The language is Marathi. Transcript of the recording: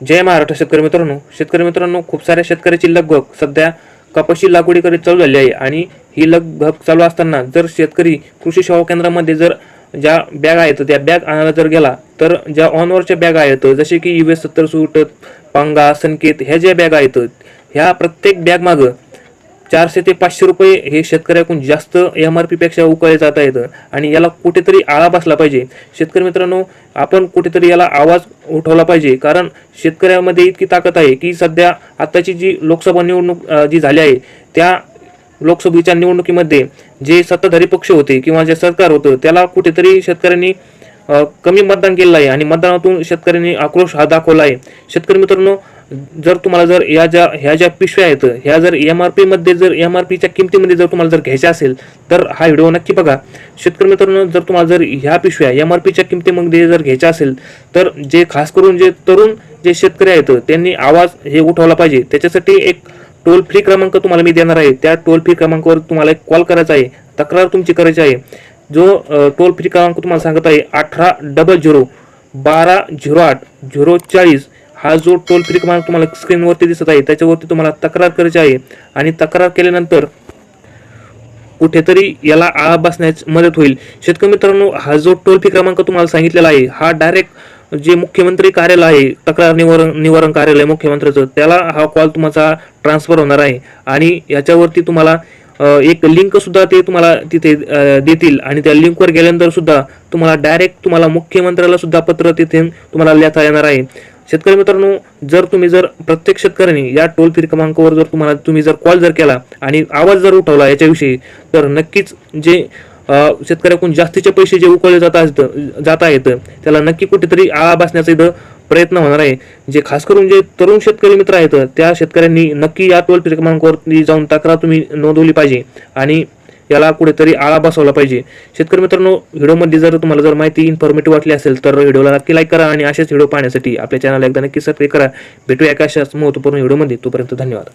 जय महाराष्ट्र शेतकरी मित्रांनो. शेतकरी मित्रांनो खूप साऱ्या शेतकऱ्याची लगभग सध्या कपाशी लागवडीकडे चालू झाली आहे आणि ही लगभग चालू असताना जर शेतकरी कृषी सेवा केंद्रामध्ये जर ज्या बॅग आहेत त्या बॅग आणायला जर गेला तर ज्या ऑनवरच्या बॅग आहेत जसे की यू एस सत्तर सूट पांगा संकेत ह्या ज्या बॅग आहेत ह्या प्रत्येक बॅग मागं चारशे ते पाचशे रुपये हे शेतकऱ्याकडून जास्त एम आर पीपेक्षा उकळले जात आहेत. आणि याला कुठेतरी आळा बसला पाहिजे. शेतकरी मित्रांनो आपण कुठेतरी याला आवाज उठवला पाहिजे. कारण शेतकऱ्यामध्ये इतकी ताकद आहे की सध्या आत्ताची जी लोकसभा निवडणूक जी झाली आहे त्या लोकसभेच्या निवडणुकीमध्ये जे सत्ताधारी पक्ष होते किंवा जे सरकार होतं त्याला कुठेतरी शेतकऱ्यांनी कमी मतदान केलेलं आहे. आणि मतदानातून शेतकऱ्यांनी आक्रोश हा दाखवला आहे. शेतकरी मित्रांनो जर तुम्हाला जर या ज्या ह्या ज्या पिशव्या आहेत ह्या जर एम आर पीमध्ये जर एम आर पीच्या किमतीमध्ये जर तुम्हाला जर घ्यायच्या असेल तर हा व्हिडिओ नक्की बघा. शेतकरी मित्रांनो जर तुम्हाला जर ह्या पिशव्या एम आर पीच्या किमतीमध्ये जर घ्यायच्या असेल तर जे खास करून जे तरुण जे शेतकरी आहेत त्यांनी आवाज हे उठवला पाहिजे. त्याच्यासाठी एक टोल फ्री क्रमांक तुम्हाला मी देणार आहे. त्या टोल फ्री क्रमांकावर तुम्हाला एक कॉल करायचा आहे. तक्रार तुमची करायची आहे. जो टोल फ्री क्रमांक तुम्हाला सांगत आहे अठरा डबल झिरो बारा झिरो आठ झिरो चाळीस हा जो टोल फ्री क्रमांक तुम्हाला स्क्रीनवरती दिसत आहे त्याच्यावरती तुम्हाला तक्रार करायची आहे आणि तक्रार केल्यानंतर कुठेतरी याला आळा बसण्यास मदत होईल. शेतकरी मित्रांनो हा जो टोल फ्री क्रमांक तुम्हाला सांगितलेला आहे हा डायरेक्ट जे मुख्यमंत्री कार्यालय आहे तक्रार निवारण निवारण कार्यालय मुख्यमंत्र्याचं त्याला हा कॉल तुमचा ट्रान्सफर होणार आहे आणि याच्यावरती तुम्हाला एक लिंक सुद्धा ते तुम्हाला तिथे देतील आणि त्या लिंकवर गेल्यानंतर सुद्धा तुम्हाला डायरेक्ट तुम्हाला मुख्यमंत्र्याला सुद्धा पत्र तिथे तुम्हाला लिहिता येणार आहे. शेतकरी मित्रांनो जर तुम्ही जर प्रत्येक शेतकऱ्यांनी या टोल फ्री क्रमांकावर जर तुम्हाला तुम्ही जर कॉल जर केला आणि आवाज जर उठवला याच्याविषयी तर नक्कीच जे शेतकऱ्याकडून जास्तीचे पैसे जे उकळले जात आहेत जात आहेत त्याला नक्की कुठेतरी आळा बसण्याचा इथं प्रयत्न होणार आहे. जे खास करून जे तरुण शेतकरी मित्र आहेत त्या शेतकऱ्यांनी नक्की या टोल फ्री क्रमांकावरती जाऊन तक्रार तुम्ही नोंदवली पाहिजे. आणि याला कुठेतरी आळा बसवला पाहिजे. शेतकरी मित्रांनो व्हिडिओमध्ये जर तुम्हाला जर माहिती इन्फॉर्मेटिव्ह वाटली असेल तर व्हिडिओला नक्की लाईक करा आणि असेच व्हिडिओ पाहण्यासाठी आपल्या चॅनलला एकदा नक्की सबस्क्राईब करा. भेटूया एका अशाच महत्त्वपूर्ण व्हिडिओमध्ये. तोपर्यंत धन्यवाद.